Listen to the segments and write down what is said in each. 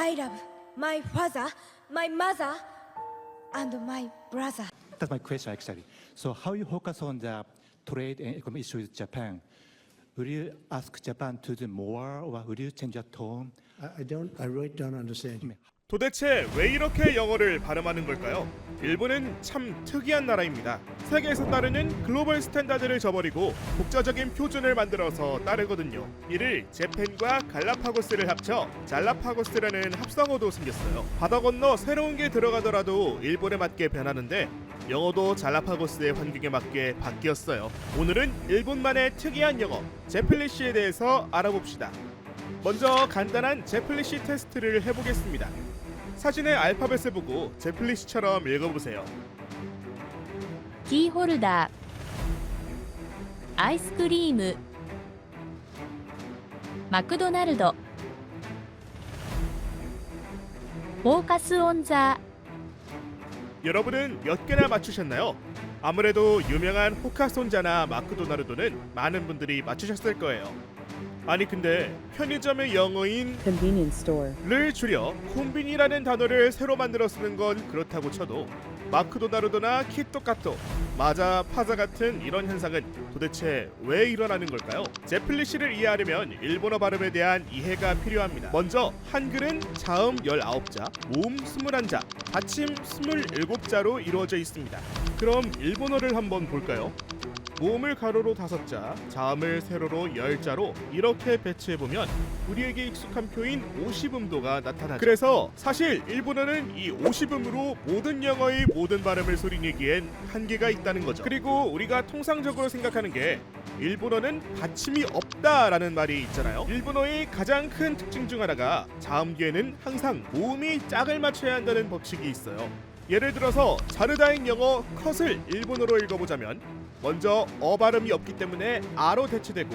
I love my father, my mother, and my brother. That's my question actually. So how you focus on the trade and economic issues with Japan? Will you ask Japan to do more, or will you change your tone? I, I don't, I really don't understand you. 도대체 왜 이렇게 영어를 발음하는 걸까요? 일본은 참 특이한 나라입니다. 세계에서 따르는 글로벌 스탠다드를 저버리고 독자적인 표준을 만들어서 따르거든요. 이를 재팬과 갈라파고스를 합쳐 잘라파고스라는 합성어도 생겼어요. 바다 건너 새로운 게 들어가더라도 일본에 맞게 변하는데 영어도 잘라파고스의 환경에 맞게 바뀌었어요. 오늘은 일본만의 특이한 영어 제플리시에 대해서 알아봅시다. 먼저 간단한 제플리시 테스트를 해보겠습니다. 사진의 알파벳을 보고 제플리시처럼 읽어보세요. 키홀더 아이스크림 마크도날드 포커스 온자 여러분은 몇 개나 맞추셨나요? 아무래도 유명한 호카손자나 마크 도나르도는 많은 분들이 맞추셨을 거예요. 아니 근데 편의점의 영어인 convenience store. 를 줄여 콤비니라는 단어를 새로 만들어 쓰는 건 그렇다고 쳐도 마크도나르도나 키토카토, 마자, 파자 같은 이런 현상은 도대체 왜 일어나는 걸까요? 제플리시를 이해하려면 일본어 발음에 대한 이해가 필요합니다. 먼저 한글은 자음 19자, 모음 21자, 받침 27자로 이루어져 있습니다. 그럼 일본어를 한번 볼까요? 모음을 가로로 다섯 자, 자음을 세로로 열 자로 이렇게 배치해 보면 우리에게 익숙한 표인 50음도가 나타나죠. 그래서 사실 일본어는 이 50음으로 모든 영어의 모든 발음을 소리내기엔 한계가 있다는 거죠. 그리고 우리가 통상적으로 생각하는 게 일본어는 받침이 없다라는 말이 있잖아요. 일본어의 가장 큰 특징 중 하나가 자음 뒤에는 항상 모음이 짝을 맞춰야 한다는 법칙이 있어요. 예를 들어서 자르다인 영어 컷을 일본어로 읽어보자면 먼저 어 발음이 없기 때문에 아로 대체되고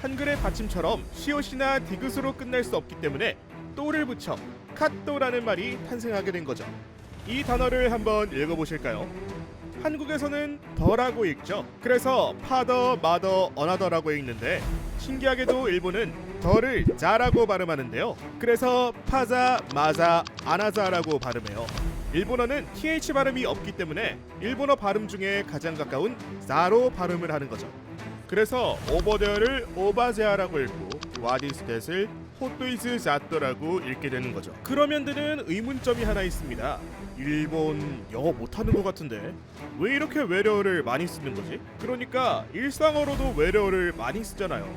한글의 받침처럼 시옷이나 디귿으로 끝날 수 없기 때문에 또를 붙여 카또라는 말이 탄생하게 된 거죠. 이 단어를 한번 읽어보실까요? 한국에서는 더라고 읽죠. 그래서 파더, 마더, 어나더라고 읽는데 신기하게도 일본은 더를 자라고 발음하는데요. 그래서 파자, 마자, 아나자라고 발음해요. 일본어는 th 발음이 없기 때문에 일본어 발음 중에 가장 가까운 자로 발음을 하는 거죠. 그래서 오버데어를 오바제아라고 읽고 와디스댓을 호토이스 자토라고 읽게 되는 거죠. 그러면 드는 의문점이 하나 있습니다. 일본 영어 못하는 것 같은데 왜 이렇게 외래어를 많이 쓰는 거지? 그러니까 일상어로도 외래어를 많이 쓰잖아요.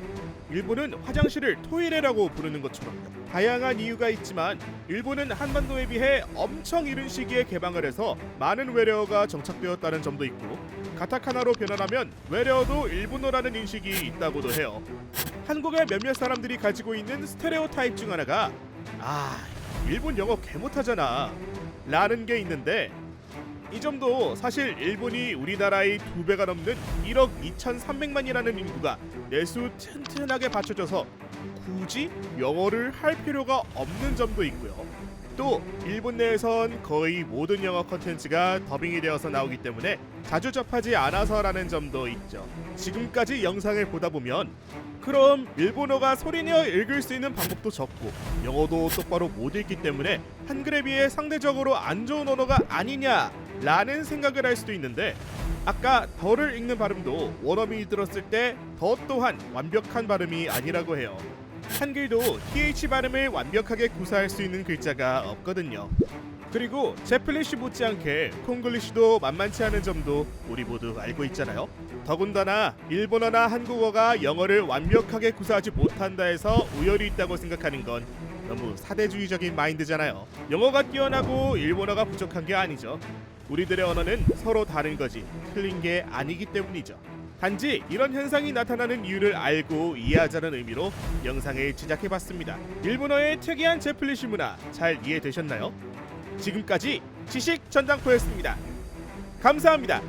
일본은 화장실을 토이레라고 부르는 것처럼요. 다양한 이유가 있지만 일본은 한반도에 비해 엄청 이른 시기에 개방을 해서 많은 외래어가 정착되었다는 점도 있고 가타카나로 변환하면 외래어도 일본어라는 인식이 있다고도 해요. 한국의 몇몇 사람들이 가지고 있는 스테레오 타입 중 하나가 아 일본 영어 개 못하잖아 라는 게 있는데 이 점도 사실 일본이 우리나라의 두 배가 넘는 1억 2,300만이라는 인구가 내수 튼튼하게 받쳐줘서 굳이 영어를 할 필요가 없는 점도 있고요. 또 일본 내에선 거의 모든 영어 컨텐츠가 더빙이 되어서 나오기 때문에 자주 접하지 않아서라는 점도 있죠. 지금까지 영상을 보다 보면 그럼 일본어가 소리내어 읽을 수 있는 방법도 적고 영어도 똑바로 못 읽기 때문에 한글에 비해 상대적으로 안 좋은 언어가 아니냐라는 생각을 할 수도 있는데 아까 더를 읽는 발음도 원어민이 들었을 때 더 또한 완벽한 발음이 아니라고 해요. 한글도 th 발음을 완벽하게 구사할 수 있는 글자가 없거든요. 그리고 제플리시 못지않게 콩글리시도 만만치 않은 점도 우리 모두 알고 있잖아요. 더군다나 일본어나 한국어가 영어를 완벽하게 구사하지 못한다 해서 우열이 있다고 생각하는 건 너무 사대주의적인 마인드잖아요. 영어가 뛰어나고 일본어가 부족한 게 아니죠. 우리들의 언어는 서로 다른 거지 틀린 게 아니기 때문이죠. 단지 이런 현상이 나타나는 이유를 알고 이해하자는 의미로 영상을 제작해봤습니다. 일본어의 특이한 제플리시 문화 잘 이해되셨나요? 지금까지 지식 전당포였습니다. 감사합니다.